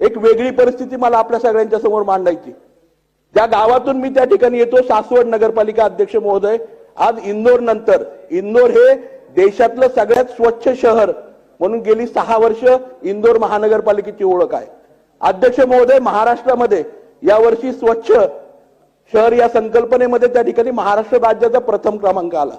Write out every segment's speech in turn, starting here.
एक वेगळी परिस्थिती मला आपल्या सगळ्यांच्या समोर मांडायची. ज्या गावातून मी त्या ठिकाणी येतो सासवड नगरपालिका अध्यक्ष महोदय आज इंदोर नंतर. इंदोर हे देशातलं सगळ्यात स्वच्छ शहर म्हणून गेली सहा वर्ष इंदोर महानगरपालिकेची ओळख आहे. अध्यक्ष महोदय महाराष्ट्रामध्ये यावर्षी स्वच्छ शहर या संकल्पनेमध्ये त्या ठिकाणी महाराष्ट्र राज्याचा प्रथम क्रमांक आला.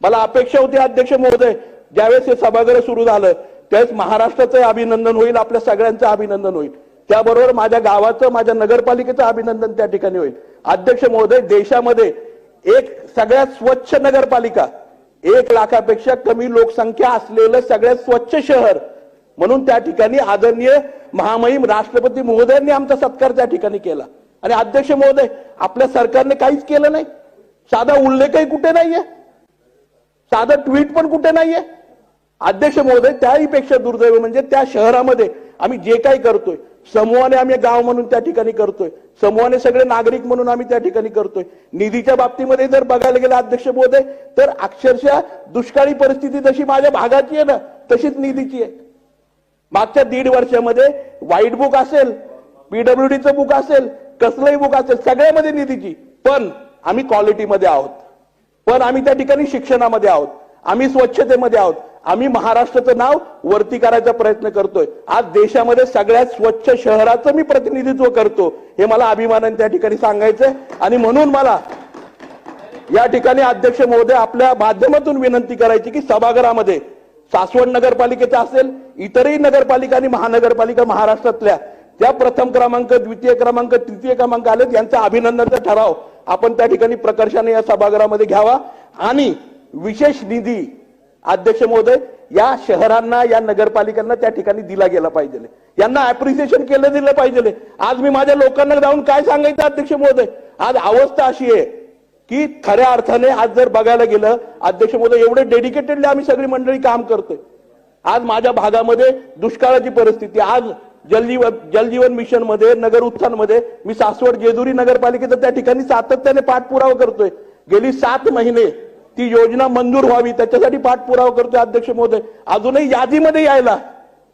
मला अपेक्षा होती अध्यक्ष महोदय ज्यावेळेस हे सभागृह सुरू झालं त्याच महाराष्ट्राचं अभिनंदन होईल आपल्या सगळ्यांचं अभिनंदन होईल. त्याबरोबर माझ्या गावाचं माझ्या नगरपालिकेचं अभिनंदन त्या ठिकाणी होईल. अध्यक्ष महोदय देशामध्ये एक सगळ्यात स्वच्छ नगरपालिका एक लाखापेक्षा कमी लोकसंख्या असलेलं सगळ्यात स्वच्छ शहर म्हणून त्या ठिकाणी आदरणीय महामहिम राष्ट्रपती महोदयांनी आमचा सत्कार त्या ठिकाणी केला. आणि अध्यक्ष महोदय आपल्या सरकारने काहीच केलं नाही. साधा उल्लेखही कुठे नाहीये. साधं ट्विट पण कुठे नाहीये. अध्यक्ष महोदय त्याही पेक्षा दुर्दैव म्हणजे त्या शहरामध्ये आम्ही जे काही करतोय समूहाने आम्ही गाव म्हणून त्या ठिकाणी करतोय समूहाने सगळे नागरिक म्हणून आम्ही त्या ठिकाणी करतोय. निधीच्या बाबतीमध्ये जर बघायला गेलं अध्यक्ष महोदय तर अक्षरशः दुष्काळी परिस्थिती जशी माझ्या भागाची आहे ना तशीच निधीची आहे. मागच्या दीड वर्षामध्ये व्हाईट बुक असेल पीडब्ल्यूडीचं बुक असेल कसलंही बुक असेल सगळ्यामध्ये निधीची. पण आम्ही क्वालिटीमध्ये आहोत. पण आम्ही त्या ठिकाणी शिक्षणामध्ये आहोत. आम्ही स्वच्छतेमध्ये आहोत. आम्ही महाराष्ट्राचं नाव वरती करायचा प्रयत्न करतोय. आज देशामध्ये सगळ्यात स्वच्छ शहराचं मी प्रतिनिधित्व करतो. हे मला अभिमानाने त्या ठिकाणी सांगायचंय. आणि म्हणून मला या ठिकाणी अध्यक्ष महोदय आपल्या माध्यमातून विनंती करायची की सभागृहामध्ये सासवड नगरपालिकेचा असेल इतरही नगरपालिका आणि महानगरपालिका महाराष्ट्रातल्या त्या प्रथम क्रमांक द्वितीय क्रमांक तृतीय क्रमांक आलेत यांचा अभिनंदनचा ठराव. आपण त्या ठिकाणी प्रकर्षाने या सभागृहामध्ये घ्यावा. आणि विशेष निधी अध्यक्ष महोदय या शहरांना या नगरपालिकांना त्या ठिकाणी दिला गेला पाहिजे. यांना अप्रिसिएशन केलं दिलं पाहिजे. आज मी माझ्या लोकांना जाऊन काय सांगायचं अध्यक्ष महोदय? आज अवस्था अशी आहे की खऱ्या अर्थाने आज जर बघायला गेलं अध्यक्ष महोदय एवढे डेडिकेटेडली आम्ही सगळी मंडळी काम करतोय. आज माझ्या भागामध्ये दुष्काळाची परिस्थिती आज जलजीवन जलजीवन मिशनमध्ये नगर उत्थानमध्ये मी सासवड जेजुरी नगरपालिकेचा त्या ठिकाणी सातत्याने पाठपुरावा करतोय. गेली सात महिने ती योजना मंजूर व्हावी त्याच्यासाठी पाठपुरावा करतोय अध्यक्ष महोदय. अजूनही यादीमध्ये यायला.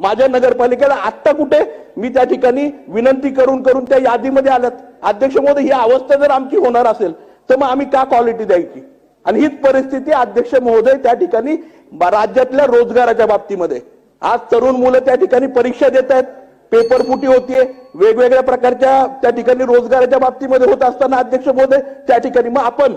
माझ्या नगरपालिकेला आत्ता कुठे? मी त्या ठिकाणी विनंती करून करून त्या यादीमध्ये आल्यात. अध्यक्ष महोदय ही अवस्था जर आमची होणार असेल तर मग आम्ही का क्वालिटी द्यायची? आणि हीच परिस्थिती अध्यक्ष महोदय त्या ठिकाणी राज्यातल्या रोजगाराच्या बाबतीमध्ये. आज तरुण मुलं त्या ठिकाणी परीक्षा देत आहेत. पेपर फुटी होतीये. वेगवेगळ्या प्रकारच्या त्या ठिकाणी रोजगाराच्या बाबतीमध्ये होत असताना अध्यक्ष महोदय त्या ठिकाणी मग आपण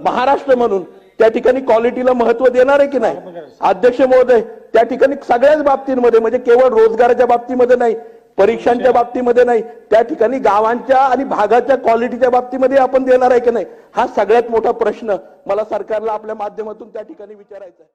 महाराष्ट्र म्हणून त्या ठिकाणी क्वालिटीला महत्त्व देणार आहे की नाही? अध्यक्ष महोदय त्या ठिकाणी सगळ्याच बाबतींमध्ये म्हणजे केवळ रोजगाराच्या बाबतीमध्ये नाही परीक्षांच्या बाबतीमध्ये नाही त्या ठिकाणी गावांच्या आणि भागाच्या क्वालिटीच्या बाबतीमध्ये आपण देणार आहे की नाही? हा सगळ्यात मोठा प्रश्न मला सरकारला आपल्या माध्यमातून त्या ठिकाणी विचारायचा आहे.